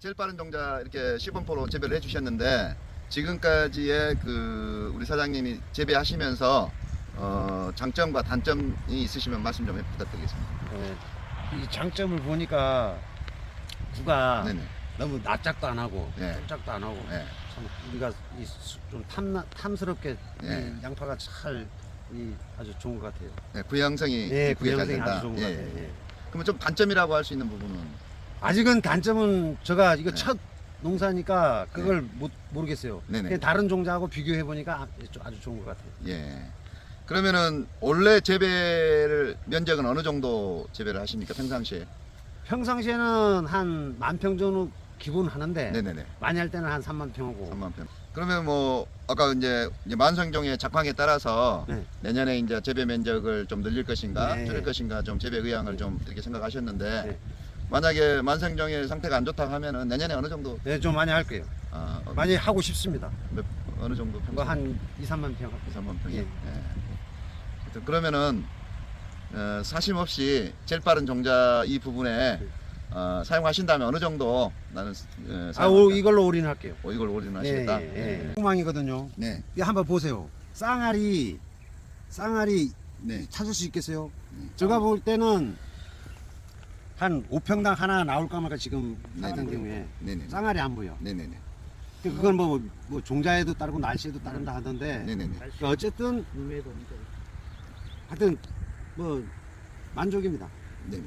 제일 빠른 종자 이렇게 시범포로 재배를 해주셨는데 지금까지의 그 우리 사장님이 재배하시면서 어, 장점과 단점이 있으시면 말씀 좀 부탁드리겠습니다. 네. 이 장점을 보니까 구가 네네. 너무 납작도 안 하고 네. 꼼짝도 안 하고 네. 참 우리가 이 수- 좀 탐나, 탐스럽게 네. 이 양파가 잘 이 아주 좋은 것 같아요. 네, 구형성이 잘 구형성이 된다. 아주 좋은 것 예, 같아요. 예. 예. 그러면 좀 단점이라고 할 수 있는 부분은 아직은 단점은 제가 이거 네. 첫 농사니까 그걸 못 모르겠어요. 네네. 그냥 다른 종자하고 비교해 보니까 아주 좋은 것 같아요. 예. 그러면은 원래 재배를 면적은 어느 정도 재배를 하십니까 평상시에? 평상시에는 한 만 평 정도 기본 하는데 네네네. 많이 할 때는 한 3만 평 하고 3만 평. 그러면 뭐 아까 이제 이제 만성종의 작황에 따라서 네. 내년에 이제 재배 면적을 좀 늘릴 것인가 네. 줄일 것인가 좀 재배 의향을 네. 좀 이렇게 생각하셨는데 네. 만약에 만성종의 상태가 안 좋다고 하면은 내년에 어느 정도 네, 좀 많이 할게요. 아, 어, 많이 하고 싶습니다. 몇, 어느 정도 평수? 그거 한 2, 3만 평. 2, 3만 평이. 예. 예. 하여튼 그러면은 어, 사심 없이 제일 빠른 종자 이 부분에 네. 어, 사용하신다면 어느 정도 나는 어, 아? 오, 이걸로 올인할게요. 어, 이걸 올인하시겠다. 예, 예, 예. 호망이거든요. 네. 이거 한번 보세요. 쌍알이 쌍알이 네. 찾을 수 있겠어요? 네. 제가 볼 때는 한 5평당 하나 나올까 말까 지금 같은. 경우에 네네. 쌍알이 안 보여. 네네네. 근데 그건 뭐, 뭐 종자에도 따르고 날씨에도 따른다 하던데 네네네. 그러니까 어쨌든 하여튼 뭐 만족입니다. 네네.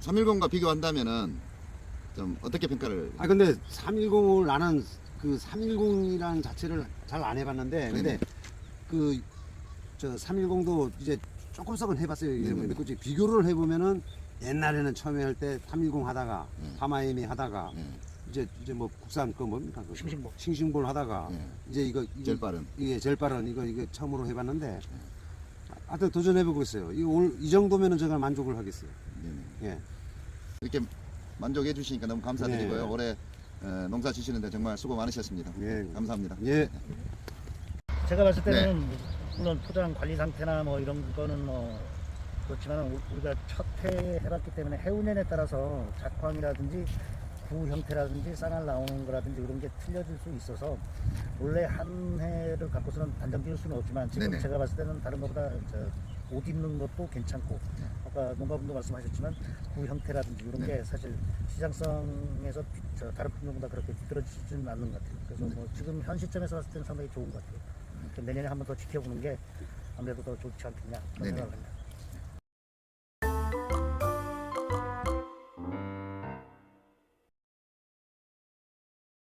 310과 비교한다면은 좀 어떻게 평가를? 아 근데 310을 나는 그 310이라는 자체를 잘 안 해봤는데 근데 네네. 그 저 310도 이제 조금 썩은 해봤어요. 네네네. 근데 비교를 해보면은 옛날에는 처음에 할 때 310 하다가 네. 파마엠이 하다가 네. 이제 이제 뭐 국산 그 뭡니까 그 싱싱볼. 싱싱볼 하다가 네. 이제 이거 이거 제일 빠른. 이게 제일 빠른 이거 이거 처음으로 해봤는데 하여튼 도전해보고 있어요. 이거 올, 이 정도면은 제가 만족을 하겠어요. 네네. 예. 이렇게 만족해 주시니까 너무 감사드리고요. 네. 올해 어, 농사 지시는데 정말 수고 많으셨습니다. 예. 감사합니다. 예. 제가 봤을 때는 네. 물론 포장 관리 상태나 뭐 이런 거는 뭐 그렇지만 우리가 첫해 해봤기 때문에 해운년에 따라서 작황이라든지 구 형태라든지 쌍알 나오는 거라든지 그런 게 틀려질 수 있어서 원래 한 해를 갖고서는 단정 지을 수는 없지만 지금 네네. 제가 봤을 때는 다른 것보다 저, 옷 입는 것도 괜찮고 아까 농가분도 말씀하셨지만 구 형태라든지 이런 네. 게 사실 시장성에서 다른 품종보다 그렇게 뒤떨어지지는 않는 것 같아요. 그래서 네. 뭐 지금 현 시점에서 봤을 때는 상당히 좋은 것 같아요. 그 내년에 한 번 더 지켜보는 게 아무래도 더 좋지 않겠냐 그런. 생각을 합니다.